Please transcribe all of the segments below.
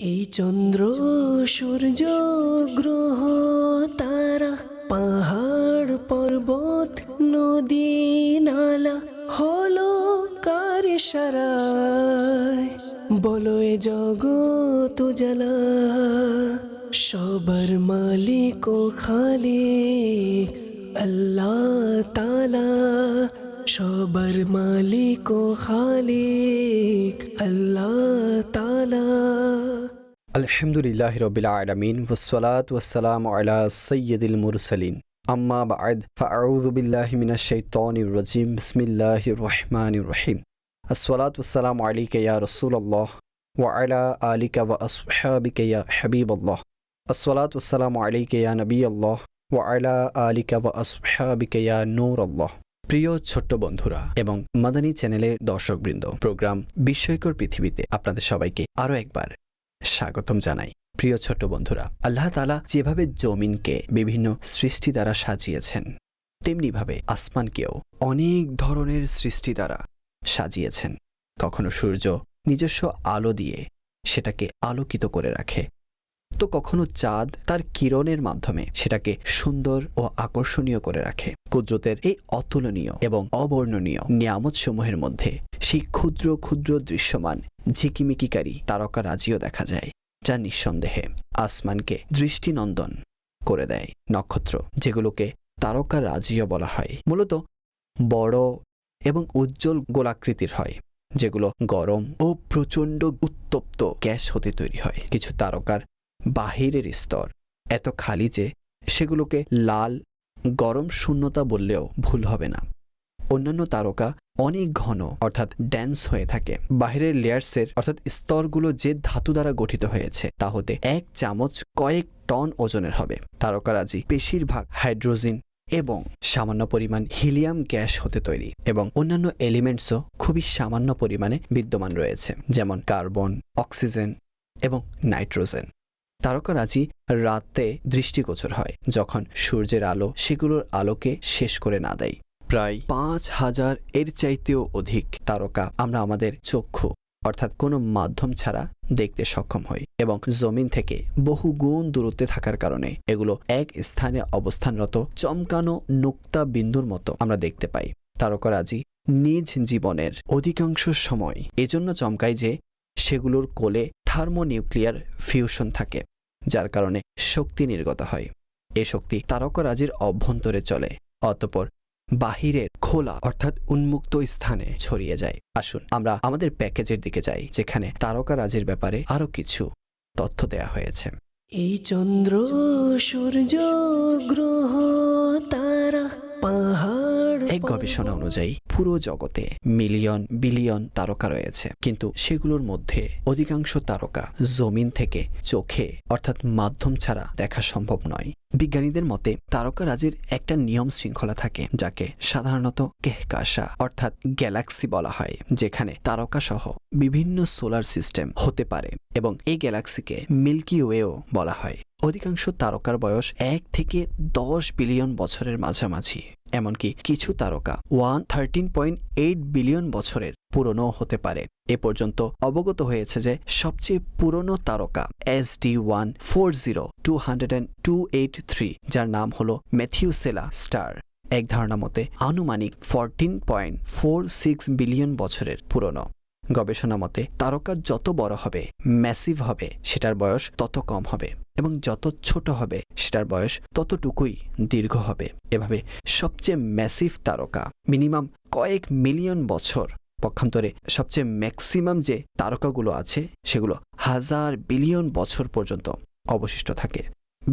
এই চন্দ্র, সূর্য, গ্রহ, তারা, পাহাড়, পর্বত, নদী, নালা হলো কার সারায় বলো এ জগৎ জ্বালা সবার মালিক ও খালিক আল্লাহ তালা সবার মালিক ও খালিক আল্লাহ তালা আলহামদুলিল্লাহ রবিল আলমিন ওসলাত ওসালাম আলা সৈয়দুল মুরসালিন। আম্মা বাদ ফাউযু বিল্লাহি মিনাশ শাইতানির রাজিম, বিসমিল্লাহির রহমানির রহিম। আসসালাত ওয়াসসালাম আলাইকা ইয়া রাসূলুল্লাহ, ওয়া আলা আলিকা ওয়া আসহাবিকা ইয়া হাবিবাল্লাহ। আসসালাত ওয়াসসালাম আলাইকা ইয়া নবিয়াল্লাহ, ওয়া আলা আলিকা ওয়া আসহাবিকা ইয়া নূরাল্লাহ। প্রিয় ছোট্ট বন্ধুরা এবং মাদানী চ্যানেলের দর্শকবৃন্দ, প্রোগ্রাম বিস্ময়কর পৃথিবীতে আপনাদের সবাইকে আরও একবার স্বাগতম জানাই। প্রিয় ছোট বন্ধুরা, আল্লাহ তালা যেভাবে জমিনকে বিভিন্ন সৃষ্টি দ্বারা সাজিয়েছেন, তেমনিভাবে আসমানকেও অনেক ধরনের সৃষ্টি দ্বারা সাজিয়েছেন। কখনো সূর্য নিজস্ব আলো দিয়ে সেটাকে আলোকিত করে রাখে তো কখনো চাঁদ তার কিরণের মাধ্যমে সেটাকে সুন্দর ও আকর্ষণীয় করে রাখে। কুদরতের এই অতুলনীয় এবং অবর্ণনীয় নিয়ামতসমূহের মধ্যে সেই ক্ষুদ্র ক্ষুদ্র দৃশ্যমান ঝিকিমিকিকারী তারকা রাজিও দেখা যায়, যা নিঃসন্দেহে আসমানকে দৃষ্টিনন্দন করে দেয়। নক্ষত্র, যেগুলোকে তারকা রাজিও বলা হয়, মূলত বড় এবং উজ্জ্বল গোলাকৃতির হয়, যেগুলো গরম ও প্রচণ্ড উত্তপ্ত গ্যাস হতে তৈরি হয়। কিছু তারকার বাহিরের স্তর, এত খালি যে সেগুলোকে লাল, গরম শূন্যতা বললেও ভুল হবে না। অন্যান্য তারকা অনেক ঘন, অর্থাৎ ড্যান্স হয়ে থাকে। বাহিরের লেয়ার্সের অর্থাৎ স্তরগুলো যে ধাতু দ্বারা গঠিত হয়েছে, তা হতে এক চামচ কয়েক টন ওজনের হবে। তারকারাজি বেশিরভাগ হাইড্রোজিন এবং সামান্য পরিমাণ হিলিয়াম গ্যাস হতে তৈরি এবং অন্যান্য এলিমেন্টসও খুবই সামান্য পরিমাণে বিদ্যমান রয়েছে, যেমন কার্বন অক্সিজেন এবং নাইট্রোজেন তারকারাজি রাতে দৃষ্টিগোচর হয়, যখন সূর্যের আলো সেগুলোর আলোকে শেষ করে না দেয়। প্রায় পাঁচ হাজার এর চাইতেও অধিক তারকা আমরা আমাদের চক্ষু, অর্থাৎ কোনো মাধ্যম ছাড়া দেখতে সক্ষম হই এবং জমিন থেকে বহু গুণ দূরত্বে থাকার কারণে এগুলো এক স্থানে অবস্থানরত চমকানো নুক্তা বিন্দুর মতো আমরা দেখতে পাই। তারকারাজি নিজ জীবনের অধিকাংশ সময় এজন্য চমকায় যে সেগুলোর কোলে থার্মোনিউক্লিয়ার ফিউশন থাকে, যার কারণে শক্তি নির্গত হয়। এ শক্তি তারকারাজির অভ্যন্তরে চলে, অতপর বাহিরের খোলা অর্থাৎ উন্মুক্ত স্থানে ছড়িয়ে যায়। আসুন, আমরা আমাদের প্যাকেজের দিকে যাই, যেখানে তারকারাজির ব্যাপারে আরও কিছু তথ্য দেয়া হয়েছে। এই চন্দ্র সূর্য গ্রহ এক গবেষণা অনুযায়ী পুরো জগতে মিলিয়ন, বিলিয়ন তারকা রয়েছে। কিন্তু সেগুলোর মধ্যে অধিকাংশ তারকা জমিন থেকে চোখে, অর্থাৎ মাধ্যম ছাড়া দেখা সম্ভব নয়। বিজ্ঞানীদের মতে তারকারাজির একটা নিয়ম শৃঙ্খলা থাকে, যাকে সাধারণত কেহকাশা অর্থাৎ গ্যালাক্সি বলা হয়, যেখানে তারকা সহ বিভিন্ন সোলার সিস্টেম হতে পারে এবং এই গ্যালাক্সিকে মিল্কি ওয়েও বলা হয়। অধিকাংশ তারকার বয়স এক থেকে দশ বিলিয়ন বছরের মাঝামাঝি, এমনকি কিছু তারকা one thirteen point eight billion বছরের পুরনো হতে পারে। এ পর্যন্ত অবগত হয়েছে যে সবচেয়ে পুরনো তারকা S D one four zero two hundred and two eight three যার নাম হল ম্যাথিউসেলা স্টার। এক ধারণা মতে আনুমানিক fourteen point four six billion বছরের পুরনো। গবেষণা মতে তারকা যত বড় হবে ম্যাসিভ হবে, সেটার বয়স তত কম হবে, এবং যত ছোট হবে, সেটার বয়স ততটুকুই দীর্ঘ হবে। এভাবে সবচেয়ে ম্যাসিভ তারকা মিনিমাম কয়েক মিলিয়ন বছর পক্ষান্তরে সবচেয়ে ম্যাক্সিমাম যে তারকাগুলো আছে, সেগুলো হাজার বিলিয়ন বছর পর্যন্ত অবশিষ্ট থাকে।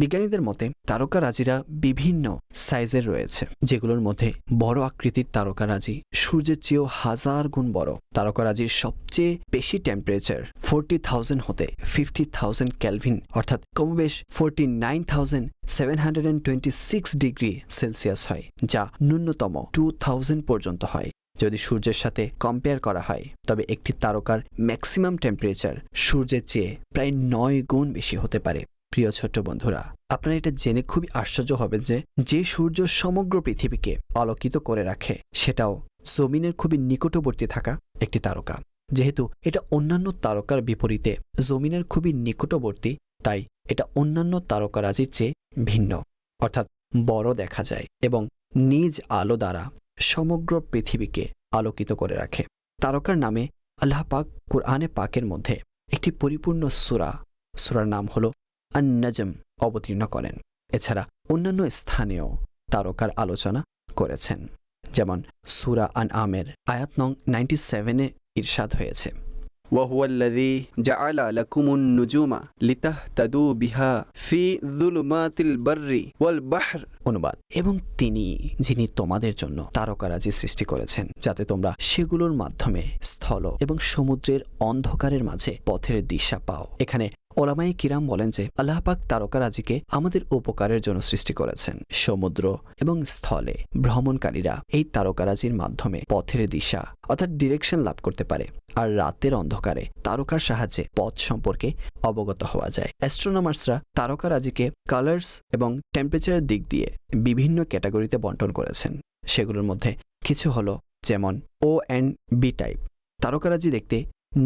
বিজ্ঞানীদের মতে, তারকারাজিরা বিভিন্ন সাইজের রয়েছে, যেগুলোর মধ্যে বড় আকৃতির তারকারাজি সূর্যের চেয়েও হাজার গুণ বড়। তারকারাজির সবচেয়ে বেশি টেম্পারেচার ফোরটি থাউজেন্ড হতে ফিফটি থাউজেন্ড ক্যালভিন অর্থাৎ কমবেশ forty nine thousand seven hundred and twenty six degree Celsius হয়, যা ন্যূনতম টু থাউজেন্ড পর্যন্ত হয়। যদি সূর্যের সাথে কম্পেয়ার করা হয়, তবে একটি তারকার ম্যাক্সিমাম টেম্পারেচার সূর্যের চেয়ে প্রায় নয় গুণ বেশি হতে পারে। প্রিয় ছোট্ট বন্ধুরা, আপনারা এটা জেনে খুবই আশ্চর্য হবেন যে যে সূর্য সমগ্র পৃথিবীকে আলোকিত করে রাখে, সেটাও জমিনের খুবই নিকটবর্তী থাকা একটি তারকা। যেহেতু এটা অন্যান্য তারকার বিপরীতে জমিনের খুবই নিকটবর্তী, তাই এটা অন্যান্য তারকারাজির চেয়ে ভিন্ন। অর্থাৎ বড় দেখা যায় এবং নিজ আলো দ্বারা সমগ্র পৃথিবীকে আলোকিত করে রাখে। তারকার নামে আল্লাহ পাক কুরআনে পাকের মধ্যে একটি পরিপূর্ণ সুরা, সুরার নাম হল আন্নাজম অবতীর্ণ করেন। এছাড়া অন্যান্য স্থানেও তারকার আলোচনা করেছেন। যেমন সুরা আন আমের আয়াত নং নাইনটি সেভেনে ইরশাদ হয়েছে। وهو الذي جعل لكم النجوم لتهتدوا بها في ظلمات البر والبحر অনুবাদ এবং তিনি যিনি তোমাদের জন্য তারকারাজি সৃষ্টি করেছেন যাতে তোমরা সেগুলোর মাধ্যমে স্থল এবং সমুদ্রের অন্ধকারের মাঝে পথের দিশা পাও এখানে ওলামাই কিরাম বলেন যে, আল্লাহ পাক তারকারাজিকে আমাদের উপকারের জন্য সৃষ্টি করেছেন। সমুদ্র এবং স্থলে ভ্রমণকারীরা এই তারকারাজির মাধ্যমে পথের দিশা অর্থাৎ ডিরেকশন লাভ করতে পারে আর রাতের অন্ধকারে তারকার সাহায্যে পথ সম্পর্কে অবগত হওয়া যায়। অ্যাস্ট্রোনমার্সরা তারকারাজিকে কালার্স এবং টেম্পারেচারের দিক দিয়ে বিভিন্ন ক্যাটাগরিতে বন্টন করেছেন। সেগুলোর মধ্যে কিছু হলো যেমন ও অ্যান্ড বি টাইপ তারকারাজি দেখতে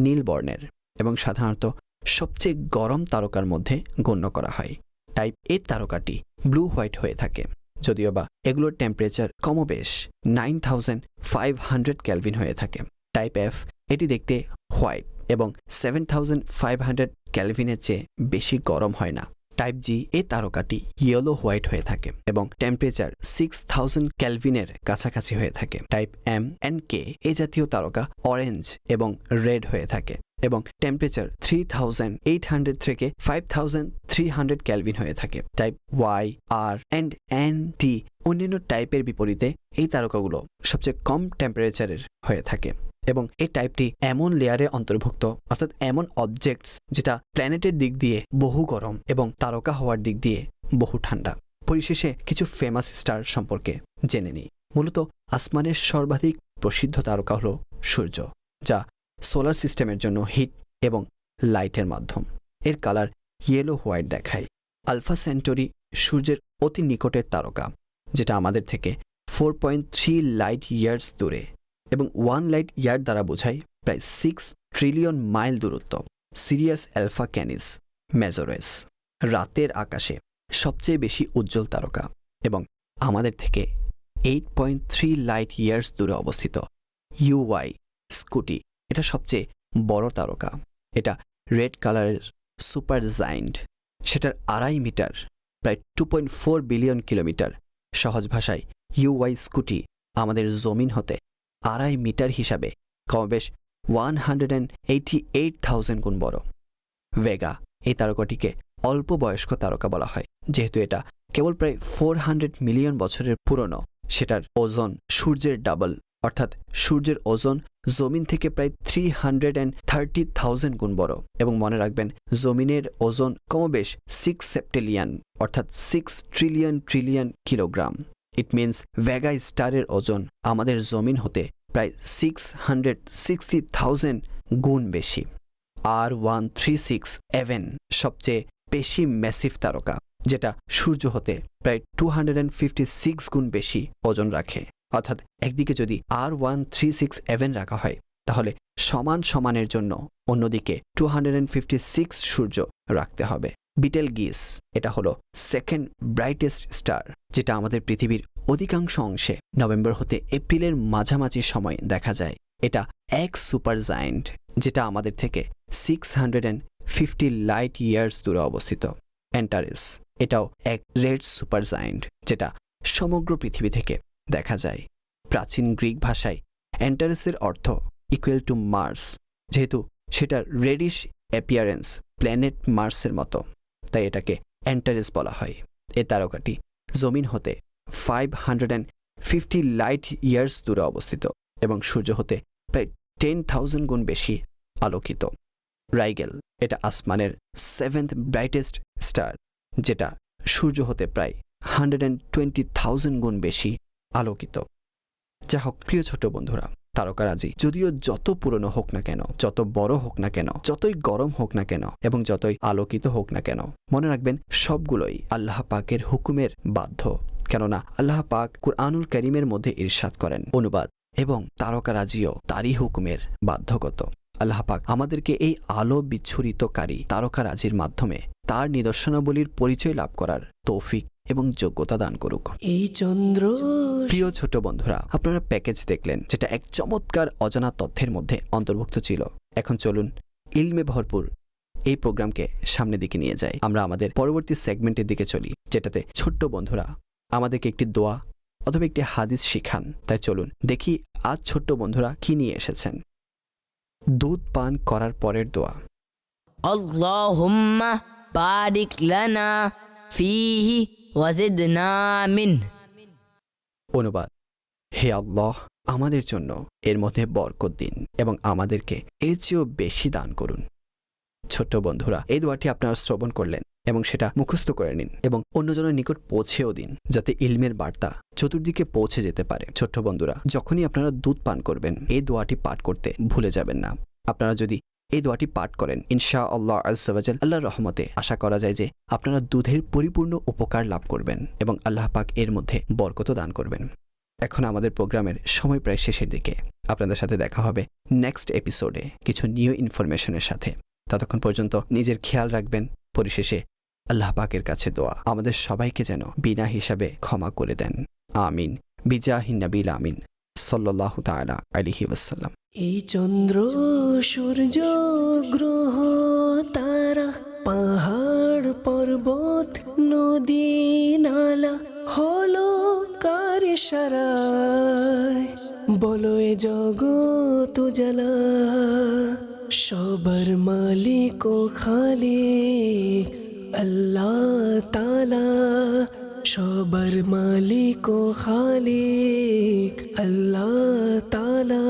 নীল বর্ণের এবং সাধারণত সবচেয়ে গরম তারকার মধ্যে গণ্য করা হয়। টাইপ এ তারকাটি ব্লু হোয়াইট হয়ে থাকে। যদিও বা এগুলোর temperature কমবেশ nine thousand five hundred kelvin হয়ে থাকে। টাইপ এফ এটি দেখতে হোয়াইট এবং সেভেন থাউজেন্ড ফাইভ হান্ড্রেড ক্যালভিনের চেয়ে বেশি গরম হয় না। টাইপ জি এ তারকাটি ইয়েলো হোয়াইট হয়ে থাকে এবং টেম্পারেচার সিক্স থাউজেন্ড ক্যালভিনের কাছাকাছি হয়ে থাকে। টাইপ এম এন্ড কে এ জাতীয় তারকা অরেঞ্জ এবং রেড হয়ে থাকে। এবং temperature three thousand eight hundred থেকে five thousand three hundred kelvin হয়ে থাকে। Type Y R and N T অন্যান্য টাইপের বিপরীতে এই তারকাগুলো সবচেয়ে কম টেম্পারেচারের হয়ে থাকে। এবং এই টাইপটি এমন লেয়ারে অন্তর্ভুক্ত, অর্থাৎ এমন অবজেক্টস যেটা প্ল্যানেটের দিক দিয়ে বহু গরম এবং তারকা হওয়ার দিক দিয়ে বহু ঠান্ডা। পরিশেষে কিছু ফেমাস স্টার সম্পর্কে জেনে নিই। মূলত আসমানের সর্বাধিক প্রসিদ্ধ তারকা হল সূর্য, যা সোলার সিস্টেমের জন্য হিট এবং লাইটের মাধ্যম। এর কালার ইয়েলো হোয়াইট দেখায়। আলফা সেন্টরি সূর্যের অতি নিকটের তারকা, যেটা আমাদের থেকে four point three light years দূরে এবং ওয়ান লাইট ইয়ার দ্বারা বোঝায় প্রায় সিক্স ট্রিলিয়ন মাইল দূরত্ব। সিরিয়াস অ্যালফা ক্যানিস মেজোরেস রাতের আকাশে সবচেয়ে বেশি উজ্জ্বল তারকা এবং আমাদের থেকে eight point three light years দূরে অবস্থিত। ইউওয়াই স্কুটি এটা সবচেয়ে বড় তারকা। এটা রেড কালারের সুপার জাইন্ট। সেটার আড়াই মিটার, প্রায় two point four billion kilometre সহজ ভাষায় ইউওয়াই স্কুটি আমাদের জমিন হতে আড়াই মিটার হিসাবে কমবেশ one hundred and eighty eight thousand গুণ বড়। ভেগা এই তারকাটিকে অল্প বয়স্ক তারকা বলা হয়, যেহেতু এটা কেবল প্রায় ফোর হান্ড্রেড মিলিয়ন বছরের পুরনো। সেটার ওজন সূর্যের ডাবল অর্থাৎ সূর্যের ওজন জমিন থেকে প্রায় three hundred and thirty thousand গুণ বড় এবং মনে রাখবেন, জমিনের ওজন কমবেশ সিক্স সেপ্টেলিয়ান অর্থাৎ six trillion trillion kilogram it means Vega স্টারের ওজন আমাদের জমিন হতে প্রায় সিক্স হান্ড্রেড সিক্সটি থাউজেন্ড গুণ বেশি। R one three six a one সবচেয়ে বেশি ম্যাসিভ তারকা, যেটা সূর্য হতে প্রায় two hundred and fifty six গুণ বেশি ওজন রাখে। অর্থাৎ একদিকে যদি R one three six a one রাখা হয়, তাহলে সমান সমানের জন্য অন্যদিকে two hundred and fifty six সূর্য রাখতে হবে। বিটেল গিস, এটা হলো সেকেন্ড ব্রাইটেস্ট স্টার, যেটা আমাদের পৃথিবীর অধিকাংশ অংশে নভেম্বর হতে এপ্রিলের মাঝামাঝি সময় দেখা যায়। এটা এক সুপার জায়েন্ট, যেটা আমাদের থেকে six hundred and fifty light years দূরে অবস্থিত। অ্যান্টারেস এটাও এক রেড সুপার জায়েন্ট, যেটা সমগ্র পৃথিবী থেকে দেখা যায়। প্রাচীন গ্রিক ভাষায় অ্যান্টারেসের অর্থ ইকুয়াল টু মার্স যেহেতু সেটা রেডিশ অ্যাপিয়ারেন্স প্ল্যানেট মার্সের মতো, তাই এটাকে অ্যান্টারেস বলা হয়। এ তারকাটি জমিন হতে five hundred and fifty light years দূরে অবস্থিত এবং সূর্য হতে প্রায় টেন থাউজেন্ড গুণ বেশি আলোকিত। রাইগেল এটা আসমানের সেভেন্থ ব্রাইটেস্ট স্টার যেটা সূর্য হতে প্রায় হান্ড্রেড অ্যান্ড টোয়েন্টি থাউজেন্ড গুণ বেশি আলোকিত। যা হোক প্রিয় ছোট বন্ধুরা তারকারাজি যদিও যত পুরনো হোক না কেন, যত বড় হোক না কেন, যতই গরম হোক না কেন, এবং যতই আলোকিত হোক না কেন, মনে রাখবেন সবগুলোই আল্লাহ পাকের হুকুমের বাধ্য। কেননা আল্লাহ পাক কুরআনুল করিমের মধ্যে ইরশাদ করেন, অনুবাদ, এবং তারকারাজিও তারই হুকুমের বাধ্যগত। আল্লাহ পাক আমাদেরকে এই আলো বিচ্ছুরিতকারী তারকারাজির মাধ্যমে তার নিদর্শনাবলীর পরিচয় লাভ করার তৌফিক এবং যোগ্যতা দান করুক। এই চন্দ্র প্রিয় ছোট বন্ধুরা আপনারা প্যাকেজ দেখলেন যেটা এক চমৎকার অজানা তথ্যের মধ্যে অন্তর্ভুক্ত ছিল। এখন চলুন ইলমে ভরপুর এই প্রোগ্রামকে সামনের দিকে নিয়ে যাই। আমরা আমাদের পরবর্তী সেগমেন্টের দিকে চলি যেটাতে ছোট্ট বন্ধুরা আমাদেরকে একটি দোয়া অথবা একটি হাদিস শিখান। তাই চলুন দেখি আজ ছোট্ট বন্ধুরা কি নিয়ে এসেছেন। দুধ পান করার পরের দোয়া। আল্লাহুম্মা বারিক লানা ফিহি ওয়াজিদনা মিন। অনুবাদ, হে আল্লাহ, আমাদের জন্য এর মধ্যে বরকত দিন এবং আমাদেরকে এর চেয়েও বেশি দান করুন। ছোট্ট বন্ধুরা, এই দোয়াটি আপনারা শ্রবণ করলেন এবং সেটা মুখস্থ করে নিন এবং অন্যজনের নিকট পৌঁছেও দিন যাতে ইলমের বার্তা চতুর্দিকে পৌঁছে যেতে পারে। ছোট্ট বন্ধুরা, যখনই আপনারা দুধ পান করবেন, এই দোয়াটি পাঠ করতে ভুলে যাবেন না। আপনারা যদি এই দোয়াটি পাঠ করেন ইনশা আল্লাহ আজাল আল্লাহর রহমতে আশা করা যায় যে আপনারা দুধের পরিপূর্ণ উপকার লাভ করবেন এবং আল্লাহ পাক এর মধ্যে বরকত দান করবেন। এখন আমাদের প্রোগ্রামের সময় প্রায় শেষের দিকে। আপনাদের সাথে দেখা হবে নেক্সট এপিসোডে কিছু নিউ ইনফরমেশনের সাথে। ততক্ষণ পর্যন্ত নিজের খেয়াল রাখবেন, পরিশেষে আল্লাহ পাকের কাছে দোয়া। আমাদের সবাইকে যেন বিনা হিসাবে ক্ষমা করে দেন। আমিন। বিজাহিন নবিল আমিন। সাল্লাহ তালা আলিহি ওয়াসাল্লাম। এই চন্দ্র সূর্য গ্রহ তারা পাহাড়, পর্বত, নদী, নালা, হলো কার সারায়। বলো এ জগৎ জ্বালা সবার মালিক ও খালিক আল্লাহ তালা সবার মালিক ও খালিক আল্লাহ তালা